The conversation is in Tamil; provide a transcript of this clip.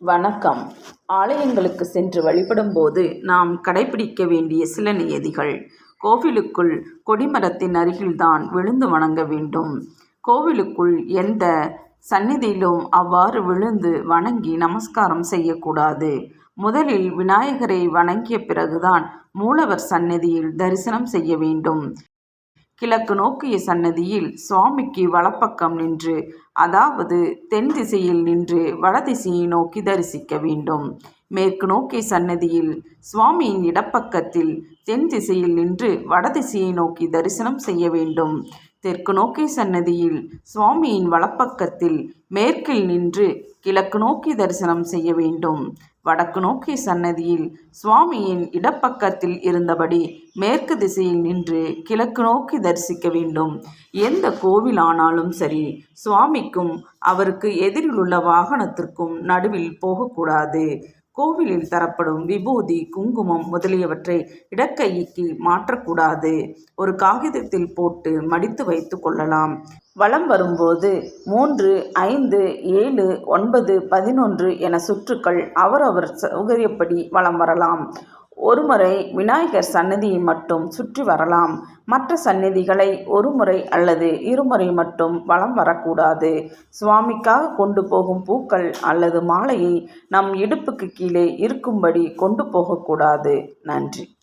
வணக்கம். ஆலயங்களுக்கு சென்று வழிபடும்போது நாம் கடைபிடிக்க வேண்டிய சில நியதிகள். கோவிலுக்குள் கொடிமரத்தின் அருகில்தான் விழுந்து வணங்க வேண்டும். கோவிலுக்குள் எந்த சந்நிதியிலும் அவ்வாறு விழுந்து வணங்கி நமஸ்காரம் செய்யக்கூடாது. முதலில் விநாயகரை வணங்கிய பிறகுதான் மூலவர் சந்நிதியில் தரிசனம் செய்ய வேண்டும். கிழக்கு நோக்கிய சன்னதியில் சுவாமிக்கு வலப்பக்கம் நின்று அதாவது தென் திசையில் நின்று வடதிசையை நோக்கி தரிசிக்க வேண்டும். மேற்கு நோக்கிய சன்னதியில் சுவாமியின் இடப்பக்கத்தில் தென் திசையில் நின்று வடதிசையை நோக்கி தரிசனம் செய்ய வேண்டும். தெற்கு நோக்கி சன்னதியில் சுவாமியின் வலப்பக்கத்தில் மேற்கில் நின்று கிழக்கு நோக்கி தரிசனம் செய்ய வேண்டும். வடக்கு நோக்கி சன்னதியில் சுவாமியின் இடப்பக்கத்தில் இருந்தபடி மேற்கு திசையில் நின்று கிழக்கு நோக்கி தரிசிக்க வேண்டும். எந்த கோவிலானாலும் சரி சுவாமிக்கும் அவருக்கு எதிரில் உள்ள வாகனத்திற்கும் நடுவில் போகக்கூடாது. கோவிலில் தரப்படும் விபூதி குங்குமம் முதலியவற்றை இடக்கைக்கு மாற்றக்கூடாது. ஒரு காகிதத்தில் போட்டு மடித்து வைத்து கொள்ளலாம். வலம் வரும்போது மூன்று ஐந்து ஏழு ஒன்பது பதினொன்று என சுற்றுக்கள் அவரவர் சௌகரியப்படி வலம் வரலாம். ஒருமுறை விநாயகர் சன்னதியை மட்டும் சுற்றி வரலாம். மற்ற சந்நிதிகளை ஒரு முறை அல்லது இருமுறை மட்டும் வலம் வரக்கூடாது. சுவாமிக்காக கொண்டு போகும் பூக்கள் அல்லது மாலையை நம் இடுப்புக்கு கீழே இருக்கும்படி கொண்டு போகக்கூடாது. நன்றி.